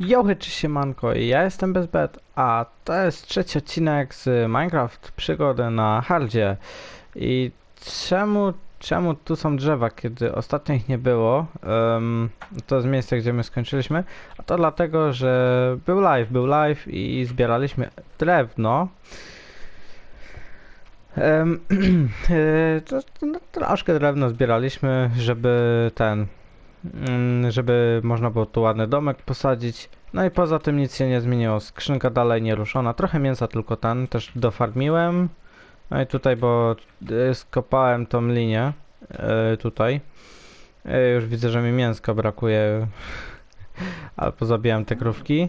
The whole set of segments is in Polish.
Johy czy siemanko, ja jestem Bezbet, a to jest trzeci odcinek z Minecraft Przygody na hardzie. I czemu, czemu tu są drzewa, kiedy ostatnio ich nie było? Em, to jest miejsce, gdzie my skończyliśmy. A to dlatego, że był live, był live i zbieraliśmy drewno. E, to, no, troszkę drewno zbieraliśmy, żeby ten żeby można było tu ładny domek posadzić. No i poza tym nic się nie zmieniło. Skrzynka dalej nie ruszona. Trochę mięsa tylko ten też dofarmiłem. No i tutaj, bo y, skopałem tą linię y, tutaj. Y, już widzę, że mi mięska brakuje. Ale pozabijam te krówki.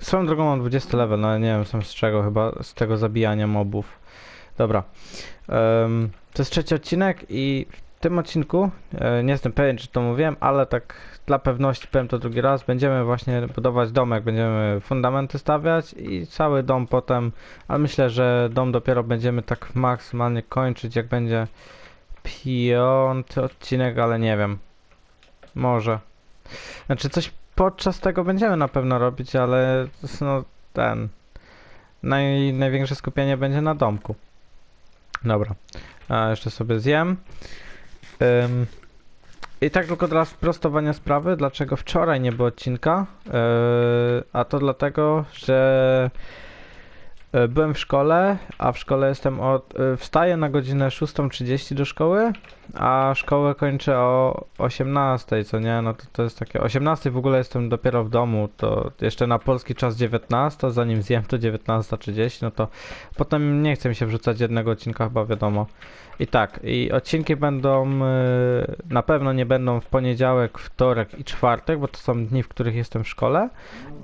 Swoją drogą mam 20 level, no nie wiem sam z czego, chyba z tego zabijania mobów. Dobra. To jest trzeci odcinek i tym odcinku, e, nie jestem pewien czy to mówiłem, ale tak dla pewności powiem to drugi raz, będziemy właśnie budować domek, będziemy fundamenty stawiać i cały dom potem, ale myślę, że dom dopiero będziemy tak maksymalnie kończyć, jak będzie piąty odcinek, ale nie wiem. Może. Znaczy coś podczas tego będziemy na pewno robić, ale no ten naj, największe skupienie będzie na domku. Dobra. A jeszcze sobie zjem. Ym, I tak tylko dla sprostowania sprawy, dlaczego wczoraj nie było odcinka, yy, a to dlatego, że byłem w szkole, a w szkole jestem od, yy, wstaję na godzinę 6.30 do szkoły, a szkołę kończę o 18.00, co nie, no to, to jest takie, 18.00 w ogóle jestem dopiero w domu, to jeszcze na polski czas 19, zanim zjem to 19.30, no to potem nie chcę mi się wrzucać jednego odcinka, chyba wiadomo. I tak, i odcinki będą, y, na pewno nie będą w poniedziałek, wtorek i czwartek, bo to są dni, w których jestem w szkole.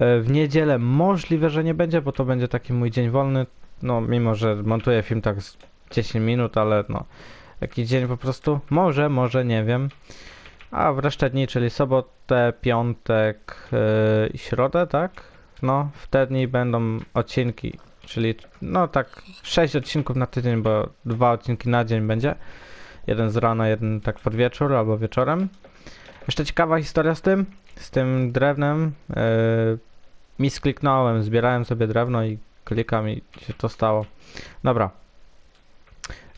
W niedzielę możliwe, że nie będzie, bo to będzie taki mój dzień wolny. No, mimo że montuję film tak z 10 minut, ale no, jakiś dzień po prostu. Może, może, nie wiem. A w resztę dni, czyli sobotę, piątek y, i środę, tak? No, w te dni będą odcinki Czyli no tak 6 odcinków na tydzień, bo dwa odcinki na dzień będzie. Jeden z rana, jeden tak pod wieczór albo wieczorem. Jeszcze ciekawa historia z tym, z tym drewnem. Yy, mi skliknąłem, zbierałem sobie drewno i klikam i się to stało. Dobra.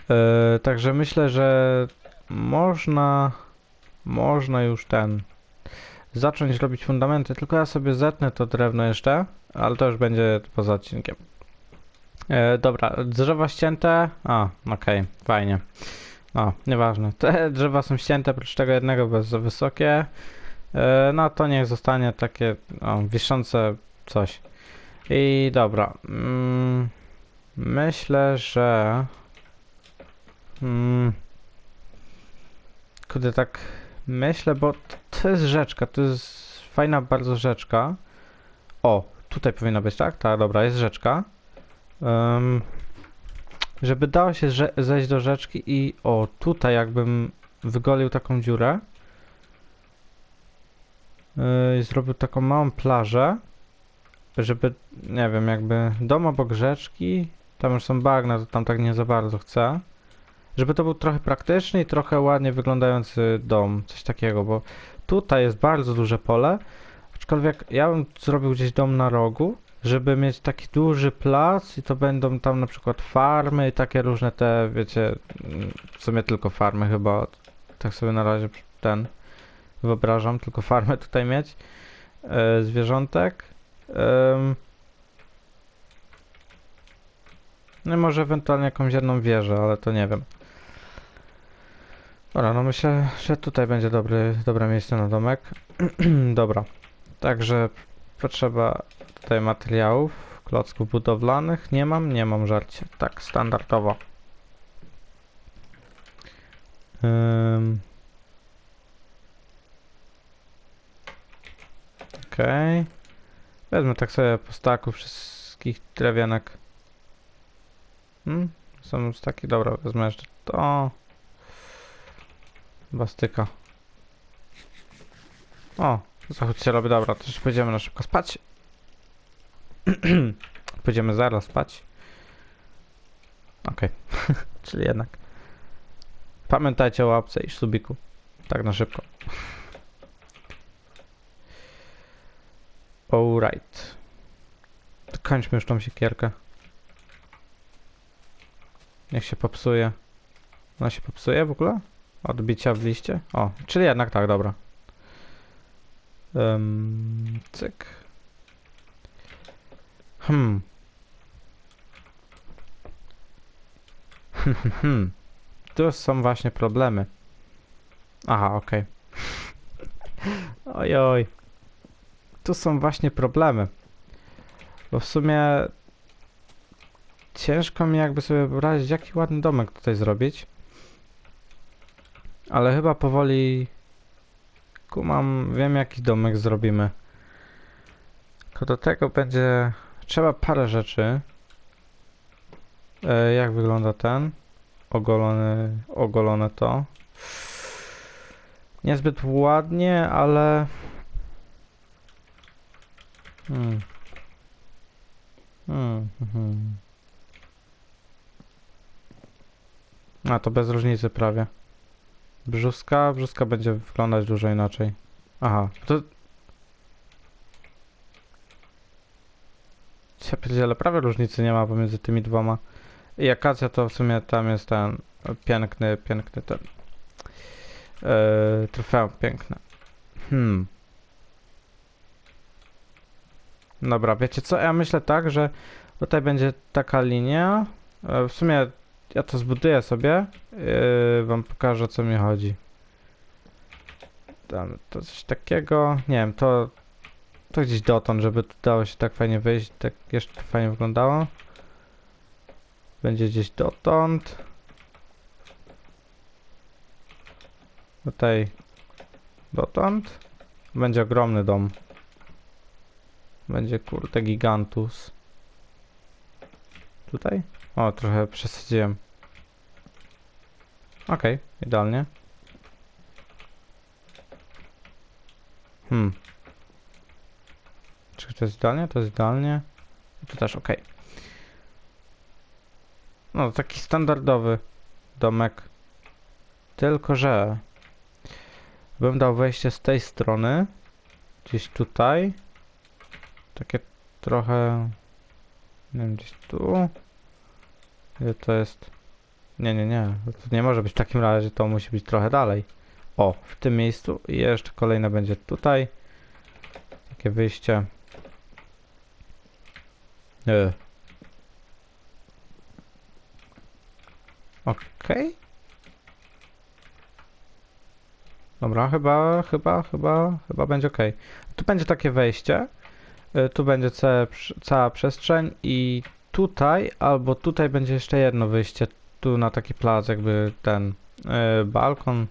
Yy, także myślę, że można można już ten zacząć robić fundamenty, tylko ja sobie zetnę to drewno jeszcze, ale to już będzie poza odcinkiem. E, dobra, drzewa ścięte. A, okej, fajnie. O, nieważne. Te drzewa są ścięte, oprócz tego jednego bez za wysokie. E, no to niech zostanie takie o, wiszące coś. I dobra. Mm, myślę, że. Mm, kurde, tak myślę, bo to jest rzeczka. To jest fajna bardzo rzeczka. O, tutaj powinna być, tak? Tak, dobra, jest rzeczka. Em, żeby dało się że- zejść do rzeczki i o, tutaj jakbym wygolił taką dziurę yy, i zrobił taką małą plażę, żeby, nie wiem, jakby dom obok rzeczki, tam już są bagna, to tam tak nie za bardzo chcę, żeby to był trochę praktyczny i trochę ładnie wyglądający dom, coś takiego, bo tutaj jest bardzo duże pole, aczkolwiek ja bym zrobił gdzieś dom na rogu, żeby mieć taki duży plac i to będą tam na przykład farmy i takie różne te, wiecie, mm, w sumie tylko farmy chyba, tak sobie na razie ten wyobrażam, tylko farmę tutaj mieć, e, zwierzątek. Em, no może ewentualnie jakąś jedną wieżę, ale to nie wiem. Dobra, no myślę, że tutaj będzie dobry, dobre miejsce na domek. Dobra, także potrzeba tutaj materiałów, klocków budowlanych. Nie mam, nie mam żarcie. Tak, standardowo. Ym. Okej. Wezmę tak sobie po staku wszystkich drewianek. Hmm? Są staki, dobra, wezmę jeszcze to. Bastyka. O, zachód się robi, dobra, to już pójdziemy na szybko spać. Pójdziemy zaraz spać. Okej, czyli jednak. Pamiętajcie o łapce i subiku. Tak na szybko. Alright. Kończmy już tą siekierkę. Niech się popsuje. Ona się popsuje w ogóle? Odbicia w liście? O, czyli jednak tak, dobra. Um, cyk. Hmm. Hmm, hmm, hmm. Tu są właśnie problemy. Aha, okej. Oj, oj. Tu są właśnie problemy. Bo w sumie ciężko mi jakby sobie wyobrazić, jaki ładny domek tutaj zrobić. Ale chyba powoli kumam, wiem jaki domek zrobimy. Tylko do tego będzie trzeba parę rzeczy. E, jak wygląda ten? Ogolony, ogolone to. Niezbyt ładnie, ale... Hmm. Hmm, hmm. A to bez różnicy prawie. Brzuska, brzuska będzie wyglądać dużo inaczej. Aha, to... Ja pierdzielę, prawie różnicy nie ma pomiędzy tymi dwoma. I akacja to w sumie tam jest ten piękny, piękny ten... Yy, trofeum piękne. Hmm. Dobra, wiecie co? Ja myślę tak, że tutaj będzie taka linia. E, W sumie ja to zbuduję sobie. Yy, wam pokażę o co mi chodzi. Tam, to coś takiego. Nie wiem, to. To gdzieś dotąd, żeby tu dało się tak fajnie wyjść, tak jeszcze fajnie wyglądało. Będzie gdzieś dotąd. Tutaj dotąd. Będzie ogromny dom. Będzie kurde gigantus. Tutaj? O, trochę przesadziłem. Okej, idealnie. Hmm. Czy to jest idealnie? To jest idealnie. To też okej. No, taki standardowy domek. Tylko, że bym dał wejście z tej strony. Gdzieś tutaj. Takie trochę... Nie wiem, gdzieś tu. Ile to jest? Nie, nie, nie. To nie może być w takim razie, to musi być trochę dalej. O, w tym miejscu. I jeszcze kolejne będzie tutaj. Takie wyjście. E. Okej. Dobra, chyba, chyba, chyba, chyba będzie ok. Tu będzie takie wejście. Y, Tu będzie cała przestrzeń i tutaj albo tutaj będzie jeszcze jedno wyjście. Tu na taki plac jakby ten y, balkon.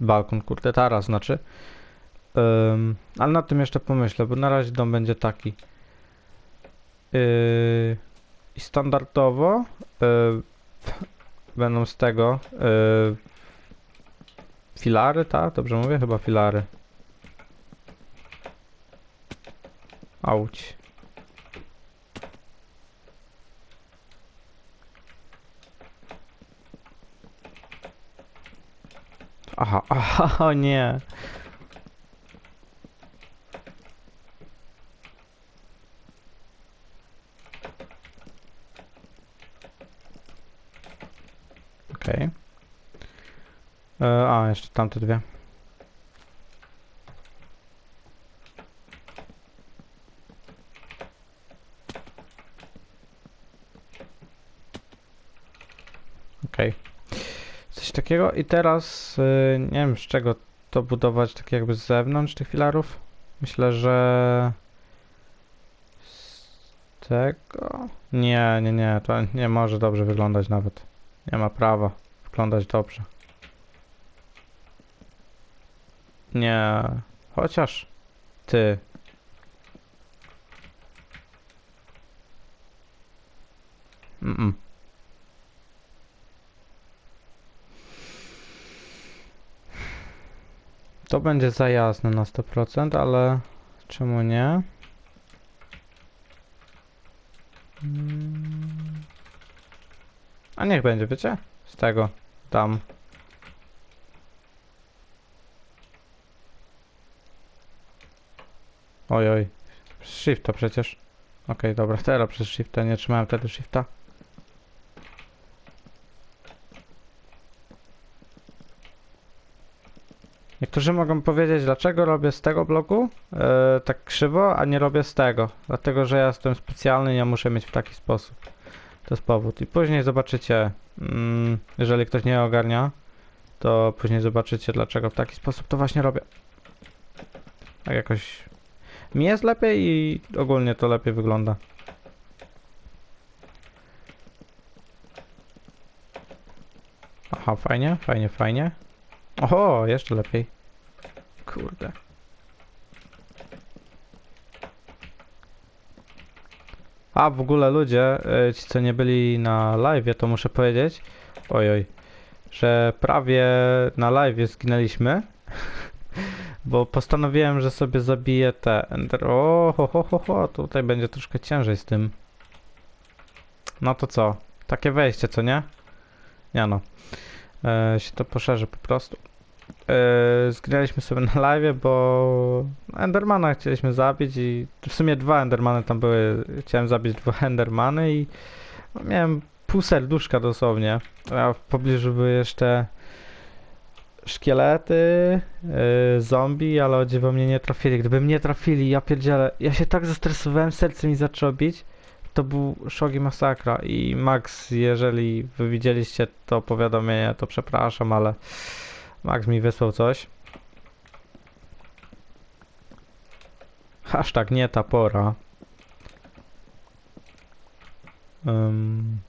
Balkon, kurde, taras znaczy. Ale nad tym jeszcze pomyślę, bo na razie dom będzie taki. Yy, I standardowo yy, będą z tego yy, filary, tak? Dobrze mówię? Chyba filary. Auć. Aha, aha, nie. Okej. E, A, jeszcze tamte dwie. Takiego i teraz y, nie wiem z czego to budować tak jakby z zewnątrz tych filarów. Myślę, że z tego. Nie, nie, nie, to nie może dobrze wyglądać nawet. Nie ma prawa wyglądać dobrze. Nie, chociaż ty. Mm-mm. To będzie za jasne na 100%, ale czemu nie? Mm. A niech będzie, wiecie? Z tego tam. Oj, oj. Shifta przecież. Okej, dobra, teraz przez shifta, nie trzymałem wtedy shifta. Niektórzy mogą powiedzieć, dlaczego robię z tego bloku e, tak krzywo, a nie robię z tego. Dlatego, że ja jestem specjalny ja muszę mieć w taki sposób. To jest powód. I później zobaczycie, mm, jeżeli ktoś nie ogarnia, to później zobaczycie, dlaczego w taki sposób to właśnie robię. Tak jakoś mi jest lepiej i ogólnie to lepiej wygląda. Aha, fajnie, fajnie, fajnie. Oho, jeszcze lepiej. Kurde. A, w ogóle ludzie, y, ci co nie byli na live, to muszę powiedzieć, ojoj, że prawie na live zginęliśmy, bo postanowiłem, że sobie zabiję te ender... O, ho, ho, ho, ho, tutaj będzie troszkę ciężej z tym. No to co? Takie wejście, co nie? Nie no. E, się to poszerzy po prostu. E, zginęliśmy sobie na live, bo Endermana chcieliśmy zabić i w sumie dwa Endermany tam były. Chciałem zabić dwa Endermany i miałem pół serduszka dosłownie. A w pobliżu były jeszcze szkielety, yy, zombie, ale o dziwo mnie nie trafili. Gdyby mnie trafili, ja pierdzielę, ja się tak zestresowałem, serce mi zaczęło bić. To był szok i masakra. I Max, jeżeli wy widzieliście to powiadomienie, to przepraszam, ale Max mi wysłał coś. Hashtag nie ta pora. Um.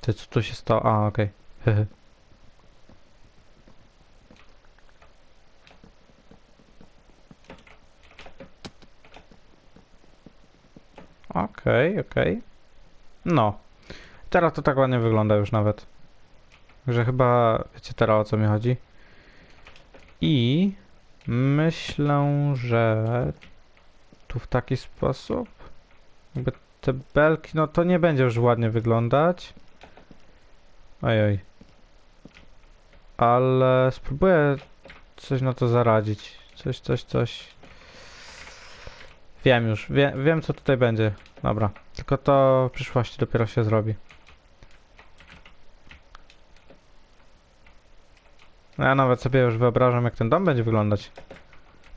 Ty, co tu się stało? A, okej. Okay. Okej, okej. No. Teraz to tak ładnie wygląda już nawet. Że chyba wiecie teraz o co mi chodzi. I myślę, że tu w taki sposób jakby te belki, no to nie będzie już ładnie wyglądać. Ojoj. Ale spróbuję coś na to zaradzić. Coś, coś, coś. Wiem już, wie, wiem co tutaj będzie. Dobra, tylko to w przyszłości dopiero się zrobi. Ja nawet sobie już wyobrażam, jak ten dom będzie wyglądać.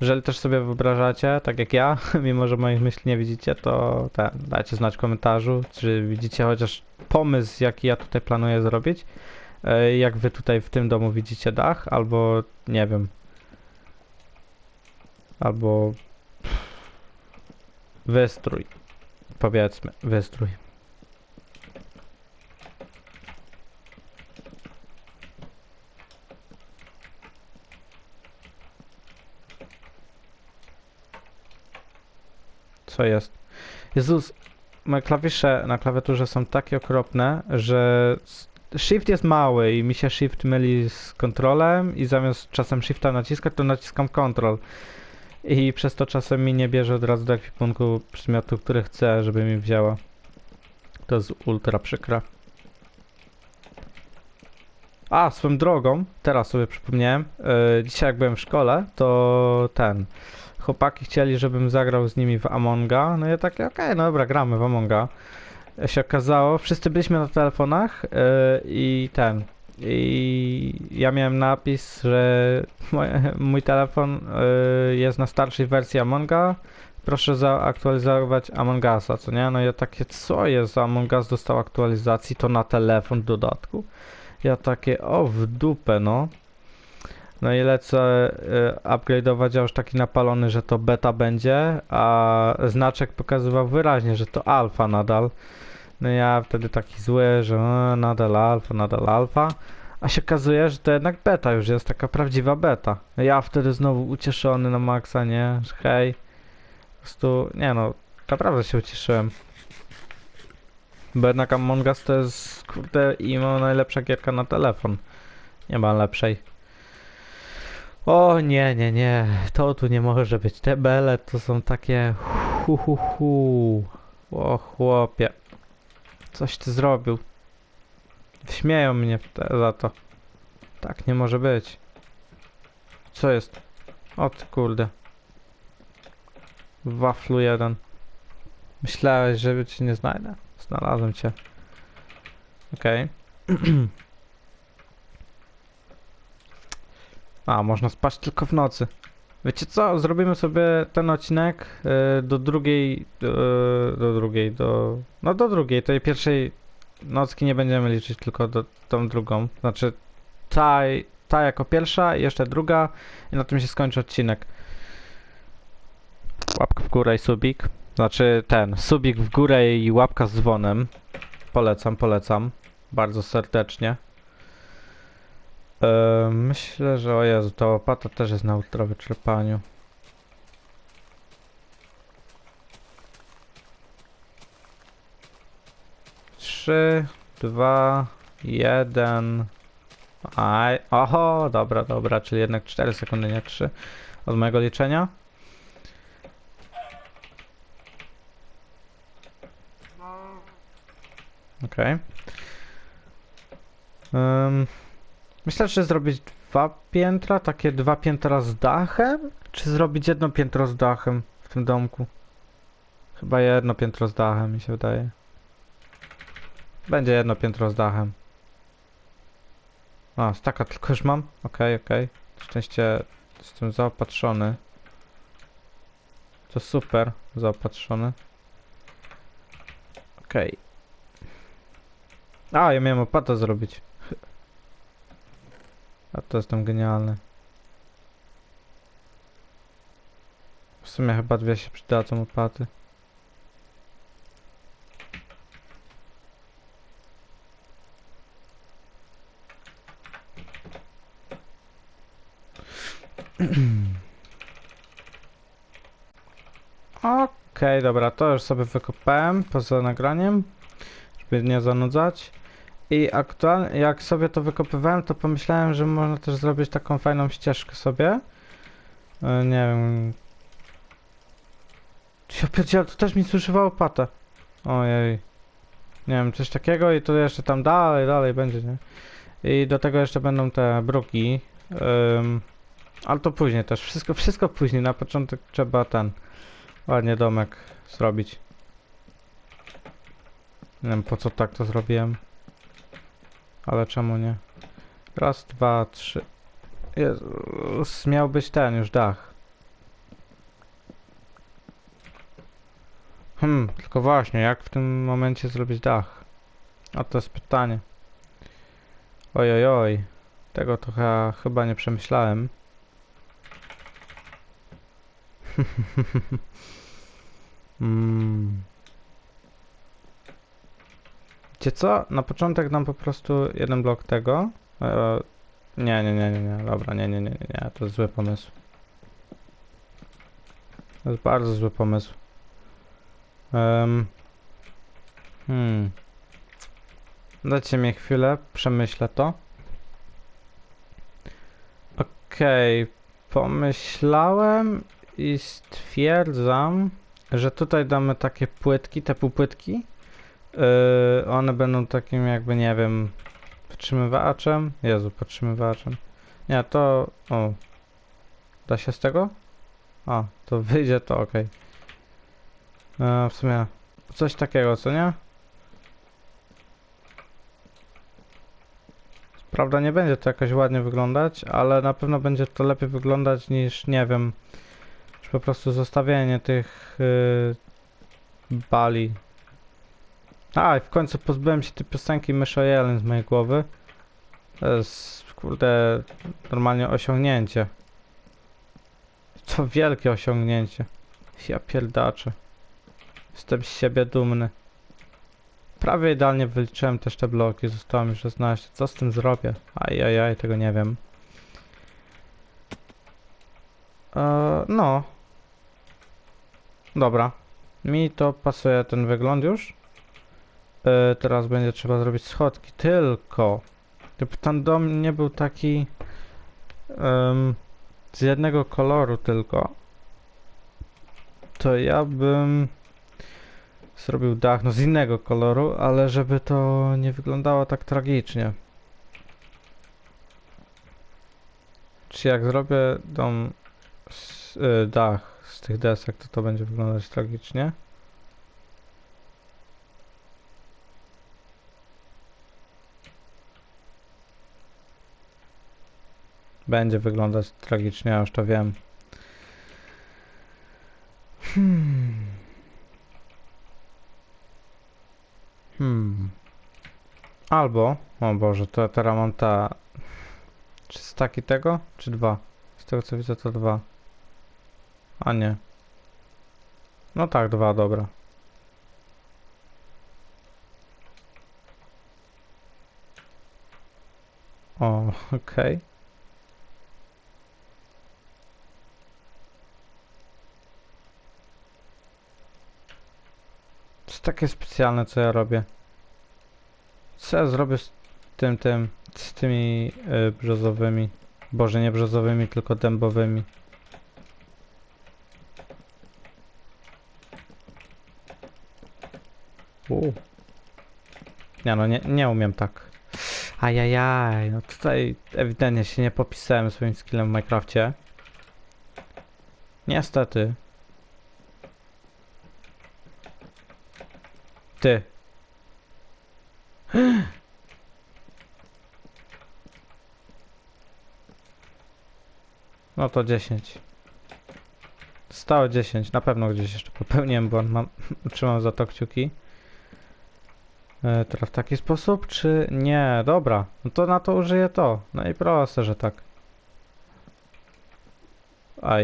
Jeżeli też sobie wyobrażacie, tak jak ja, mimo że moich myśli nie widzicie, to dajcie znać w komentarzu, czy widzicie chociaż pomysł, jaki ja tutaj planuję zrobić. E, Jak wy tutaj w tym domu widzicie dach, albo nie wiem. Albo wystrój. Powiedzmy, wystrój. Co jest? Jezus, moje klawisze na klawiaturze są takie okropne, że shift jest mały i mi się shift myli z kontrolem i zamiast czasem shifta naciskać, to naciskam control. I przez to czasem mi nie bierze od razu do ekwipunku przedmiotu, który chcę, żeby mi wzięła. To jest ultra przykre. A, swoją drogą, teraz sobie przypomniałem, yy, dzisiaj jak byłem w szkole, to ten, chłopaki chcieli, żebym zagrał z nimi w Amonga, no ja takie, okej, no dobra, gramy w Amonga. Się okazało, wszyscy byliśmy na telefonach yy, i ten, i ja miałem napis, że mój, mój telefon y, jest na starszej wersji Amonga. Proszę zaaktualizować Among Usa, co nie? No ja takie, co jest? Among Us dostał aktualizacji, to na telefon w dodatku. Ja takie, o w dupę, no. No i lecę y, upgrade'ować, a już taki napalony, że to beta będzie, a znaczek pokazywał wyraźnie, że to alfa nadal. No ja wtedy taki zły, że e, nadal alfa, nadal alfa. A się okazuje, że to jednak beta już jest, taka prawdziwa beta. Ja wtedy znowu ucieszony na maksa, nie? Hej. Po prostu, nie no, naprawdę się ucieszyłem. Bo jednak Among Us to jest, kurde, imo najlepsza gierka na telefon. Nie ma lepszej. O nie, nie, nie, to tu nie może być. Te bele to są takie hu hu hu. O chłopie. Coś ty zrobił. Śmieją mnie za to. Tak nie może być. Co jest? O ty kurde. Waflu jeden. Myślałeś, że cię nie znajdę? Znalazłem cię. Okej. A, można spać tylko w nocy. Wiecie co? Zrobimy sobie ten odcinek y, do drugiej, y, do drugiej, do, no do drugiej, tej pierwszej nocki nie będziemy liczyć, tylko do tą drugą. Znaczy ta, ta jako pierwsza jeszcze druga i na tym się skończy odcinek. Łapka w górę i subik. Znaczy ten, subik w górę i łapka z dzwonem. Polecam, polecam. Bardzo serdecznie. E, myślę, że o Jezu, ta łopata też jest na ultrawyczerpaniu. Trzy, dwa, jeden. Aj, oho, dobra, dobra, czyli jednak 4 sekundy, nie 3 od mojego liczenia. Okej. Ym, myślę, czy zrobić dwa piętra, takie dwa piętra z dachem, czy zrobić jedno piętro z dachem w tym domku? Chyba jedno piętro z dachem, mi się wydaje. Będzie jedno piętro z dachem. A, staka tylko już mam? Okej, okej. Szczęście jestem zaopatrzony. To super, zaopatrzony. Okej. A, ja miałem opatę zrobić. A to jestem genialny. W sumie chyba dwie się przydadzą opaty. Okej, dobra, to już sobie wykopałem poza nagraniem, żeby nie zanudzać. I aktualnie, jak sobie to wykopywałem, to pomyślałem, że można też zrobić taką fajną ścieżkę sobie. E, nie wiem. Ja pierdzielę, to też mi zużywało patę. Ojej. Nie wiem, coś takiego i to jeszcze tam dalej, dalej będzie, nie? I do tego jeszcze będą te bruki. Ym, ale to później też, wszystko, wszystko później. Na początek trzeba ten ładnie domek zrobić. Nie wiem po co tak to zrobiłem. Ale czemu nie? Raz, dwa, trzy. Jezus, miał być ten już dach. Hmm, tylko właśnie, jak w tym momencie zrobić dach? A to jest pytanie. Oj, oj, oj. Tego chyba, chyba nie przemyślałem. mm. Wiecie co? Na początek dam po prostu jeden blok tego. E, nie, nie, nie, nie, nie, dobra, nie, nie, nie, nie, to jest zły pomysł. To jest bardzo zły pomysł. Um, hmm. Dajcie mi chwilę, przemyślę to. Okej, pomyślałem i stwierdzam, że tutaj damy takie płytki, te półpłytki. Yy, one będą takim jakby, nie wiem, podtrzymywaczem. Jezu, podtrzymywaczem. Nie, to... O. Da się z tego? A, to wyjdzie, to ok. Yy, w sumie coś takiego, co nie? Prawda, nie będzie to jakoś ładnie wyglądać, ale na pewno będzie to lepiej wyglądać niż, nie wiem, czy po prostu zostawienie tych yy, bali a, i w końcu pozbyłem się tej piosenki Myszo Jelen z mojej głowy. To jest, kurde, normalnie osiągnięcie. To wielkie osiągnięcie. Ja pierdaczę. Jestem z siebie dumny. Prawie idealnie wyliczyłem też te bloki, zostało mi 16. Co z tym zrobię? Ajajaj, tego nie wiem. Eee, no. Dobra. Mi to pasuje ten wygląd już. E, teraz będzie trzeba zrobić schodki, tylko gdyby ten dom nie był taki z jednego koloru tylko, to ja bym zrobił dach, no z innego koloru, ale żeby to nie wyglądało tak tragicznie. Czy jak zrobię dom, s- y, dach z tych desek, to to będzie wyglądać tragicznie. Będzie wyglądać tragicznie, już to wiem. Hmm. Hmm. Albo, o Boże, to teraz mam ta... Czy staki tego? Czy dwa? Z tego co widzę to dwa. A nie. No tak, dwa, dobra. O, okej. To takie specjalne, co ja robię. Co ja zrobię z tym, tym, z tymi y, brzozowymi? Boże, nie brzozowymi, tylko dębowymi. U. Nie no, nie, nie umiem tak. Ajajaj, no tutaj ewidentnie się nie popisałem swoim skillem w Minecrafcie. Niestety. Ty. No to 10. Stałe 10. Na pewno gdzieś jeszcze popełniłem błąd. Mam, trzymam za to kciuki. E, teraz w taki sposób, czy nie? Dobra. No to na to użyję to. No i proste, że tak. A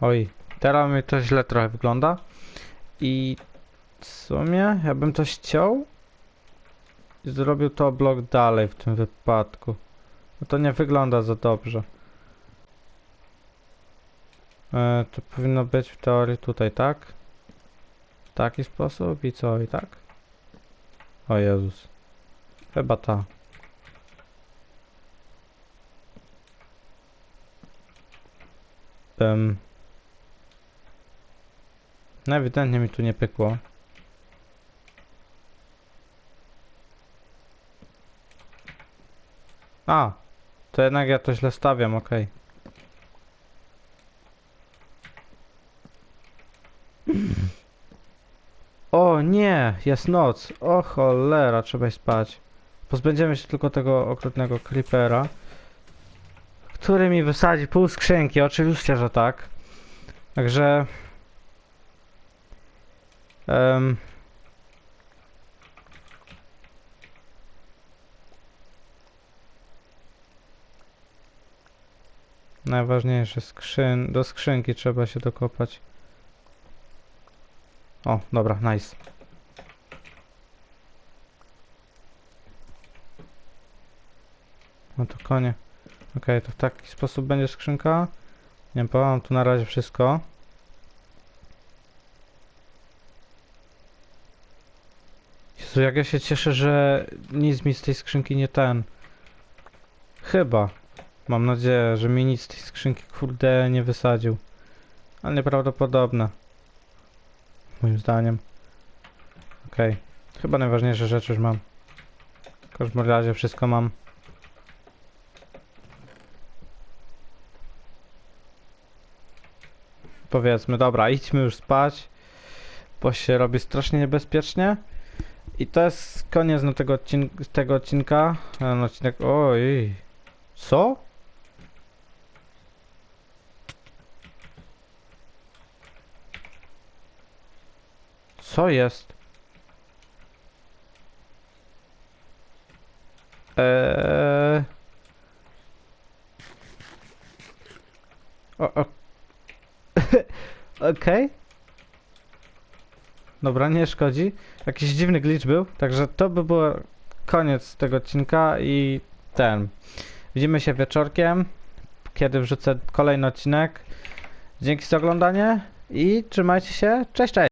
Oj, teraz mi to źle trochę wygląda. I w sumie ja bym ściął i zrobił to blok dalej w tym wypadku. No to nie wygląda za dobrze. E, to powinno być w teorii tutaj, tak? W taki sposób i co, i tak? O Jezus. Chyba ta. Um. No ewidentnie mi tu nie pykło. A, to jednak ja to źle stawiam, okej. O nie, jest noc. O cholera, trzeba iść spać. Pozbędziemy się tylko tego okrutnego creepera, który mi wysadzi pół skrzynki, oczywiście, że tak. Także... em, Najważniejsze, skrzyn do skrzynki trzeba się dokopać. O, dobra, nice. No to konie. Okej, to w taki sposób będzie skrzynka. Nie wiem, tu na razie wszystko. Jezu, jak ja się cieszę, że nic mi z tej skrzynki nie ten. Chyba. Mam nadzieję, że mi nic z tej skrzynki kurde nie wysadził. Ale nieprawdopodobne. Moim zdaniem. Okej. Chyba najważniejsze rzeczy już mam. W każdym razie wszystko mam. Powiedzmy, dobra, idźmy już spać. Bo się robi strasznie niebezpiecznie. I to jest koniec no, tego, odcin tego odcinka. Ten odcinek. Oj. Co? Co jest? Eee... O, o... Okej. Dobra, nie szkodzi. Jakiś dziwny glitch był, także to by było koniec tego odcinka i ten. Widzimy się wieczorkiem, kiedy wrzucę kolejny odcinek. Dzięki za oglądanie i trzymajcie się. Cześć, cześć!